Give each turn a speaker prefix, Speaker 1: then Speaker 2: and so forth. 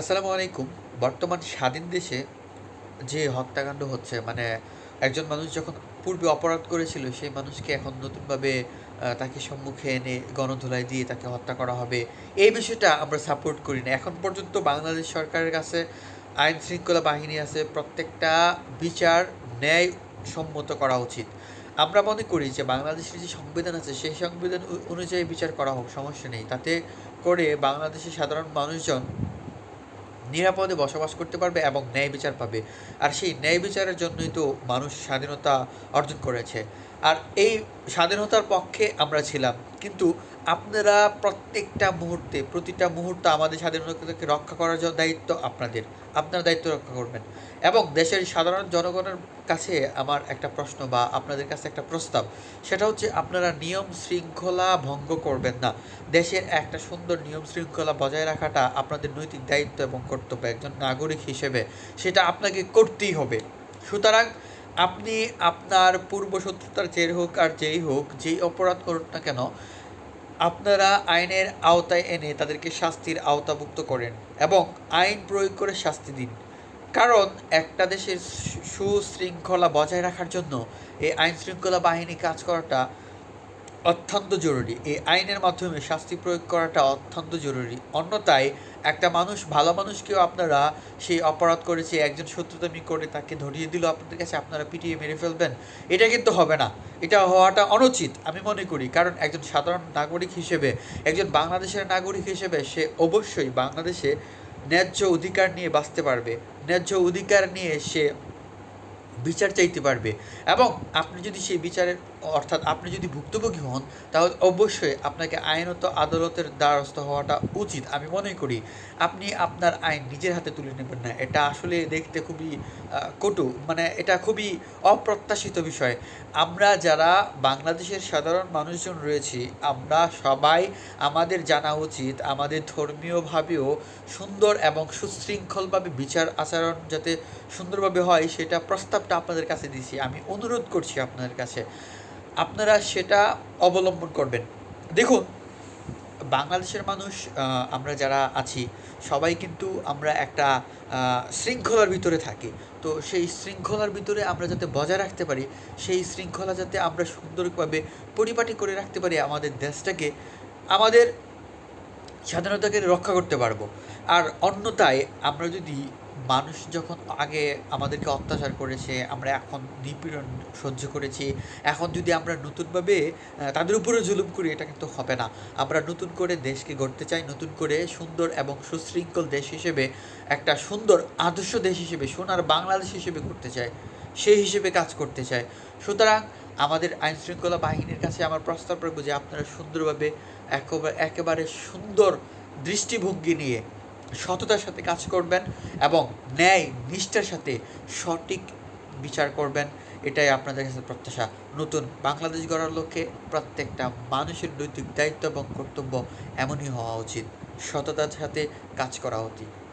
Speaker 1: আসসালামু আলাইকুম। বর্তমান স্বাধীন দেশে যে হত্যাকাণ্ড হচ্ছে মানে একজন মানুষ যখন পূর্বে অপরাধ করেছিল, সেই মানুষকে এখন নতুনভাবে তাকে সম্মুখে এনে গণধোলাই দিয়ে তাকে হত্যা করা হবে, এই বিষয়টা আমরা সাপোর্ট করি না। এখন পর্যন্ত বাংলাদেশ সরকারের কাছে আইন শৃঙ্খলা বাহিনী আছে, প্রত্যেকটা বিচার ন্যায় সম্মত করা উচিত। আমরা মনে করি যে বাংলাদেশের যে সংবিধান আছে, সেই সংবিধান অনুযায়ী বিচার করা হোক, সমস্যা নেই। তাতে করে বাংলাদেশের সাধারণ মানুষজন নিরাপদে বসবাস করতে পারবে এবং ন্যায় বিচার পাবে। আর সেই ন্যায় বিচারের জন্যই তো মানুষ স্বাধীনতা অর্জন করেছে। আর এই স্বাধীনতার পক্ষে আমরা ছিলাম। কিন্তু আপনারা প্রত্যেকটা মুহূর্তে, প্রতিটা মুহূর্ত আমাদের স্বাধীনতাকে রক্ষা করার জন্য দায়িত্ব আপনাদের। আপনারা দায়িত্ব রক্ষা করবেন। এবং দেশের সাধারণ জনগণের কাছে আমার একটা প্রশ্ন বা আপনাদের কাছে একটা প্রস্তাব। সেটা হচ্ছে আপনারা নিয়ম শৃঙ্খলা ভঙ্গ করবেন না। দেশের একটা সুন্দর নিয়ম শৃঙ্খলা বজায় রাখাটা আপনাদের নৈতিক দায়িত্ব এবং কর্তব্য একজন নাগরিক হিসেবে। সেটা আপনাকে করতেই হবে। সুতরাং আপনি আপনার পূর্বশত্রুতার জের হোক আর যেই হোক, যেই অপরাধ করুন না কেন, আপনারা আইনের আওতায় এনে তাদেরকে শাস্তির আওতাভুক্ত করেন এবং আইন প্রয়োগ করে শাস্তি দিন। কারণ একটা দেশের সুশৃঙ্খলা বজায় রাখার জন্য এই আইন শৃঙ্খলা বাহিনী কাজ করাটা অত্যন্ত জরুরি। এই আইনের মাধ্যমে শাস্তি প্রয়োগ করাটা অত্যন্ত জরুরি। অন্যথায় একটা মানুষ, ভালো মানুষকেও আপনারা সেই অপরাধ করেছে একজন শত্রুতামি করে তাকে ধরিয়ে দিল আপনাদের কাছে, আপনারা পিটিয়ে মেরে ফেলবেন, এটা কিন্তু হবে না। এটা হওয়াটা অনুচিত, আমি মনে করি। কারণ একজন সাধারণ নাগরিক হিসেবে, একজন বাংলাদেশের নাগরিক হিসেবে সে অবশ্যই বাংলাদেশে ন্যায্য অধিকার নিয়ে বাঁচতে পারবে। ন্যায্য অধিকার নিয়ে সে বিচার চাইতে পারবে। এবং আপনি যদি সেই বিচারের অর্থাৎ আপনি যদি ভুক্তভোগী হন, তাহলে অবশ্যই আপনাকে আইনত আদালতের দ্বারস্থ হওয়াটা উচিত। আমি মনে করি, আপনি আপনার আইন নিজের হাতে তুলে নেবেন না। এটা আসলে দেখতে খুবই কটু মানে এটা খুবই অপ্রত্যাশিত বিষয়। আমরা যারা বাংলাদেশের সাধারণ মানুষজন রয়েছি, আমরা সবাই আমাদের জানা উচিত, আমাদের ধর্মীয়ভাবেও সুন্দর এবং সুশৃঙ্খলভাবে বিচার আচরণ যাতে সুন্দরভাবে হয়, সেটা প্রস্তাবটা আপনাদের কাছে দিছি, আমি অনুরোধ করছি আপনাদের কাছে। আপনারা সেটা অবলম্বন করবেন। দেখুন, বাংলাদেশের মানুষ আমরা যারা আছি, সবাই কিন্তু আমরা একটা শৃঙ্খলার ভিতরে থাকি। তো সেই শৃঙ্খলার ভিতরে আমরা যাতে বজায় রাখতে পারি, সেই শৃঙ্খলা যাতে আমরা সুন্দরভাবে পরিপাটি করে রাখতে পারি, আমাদের দেশটাকে, আমাদের স্বাধীনতাকে রক্ষা করতে পারব। আর অন্যতায় আমরা যদি মানুষ যখন আগে আমাদেরকে অত্যাচার করেছে, আমরা এখন নিপীড়ন সহ্য করেছি, এখন যদি আমরা নতুনভাবে তাদের উপরে জুলুম করি, এটা কিন্তু হবে না। আমরা নতুন করে দেশকে গড়তে চাই, নতুন করে সুন্দর এবং সুশৃঙ্খল দেশ হিসেবে, একটা সুন্দর আদর্শ দেশ হিসেবে, সোনার বাংলাদেশ হিসেবে করতে চাই, সেই হিসেবে কাজ করতে চাই। সুতরাং আমাদের আইন শৃঙ্খলা বাহিনীর কাছে আমার প্রস্তাব রাখব যে আপনারা সুন্দরভাবে একেবারে একেবারে সুন্দর দৃষ্টিভঙ্গি নিয়ে সততার সাথে কাজ করবেন এবং ন্যায় নিষ্ঠার সাথে সঠিক বিচার করবেন। এটাই আপনাদের কাছে প্রত্যাশা। নতুন বাংলাদেশ গড়ার লক্ষ্যে প্রত্যেকটা মানুষের নৈতিক দায়িত্ব এবং কর্তব্য এমনই হওয়া উচিত। সততার সাথে কাজ করা উচিত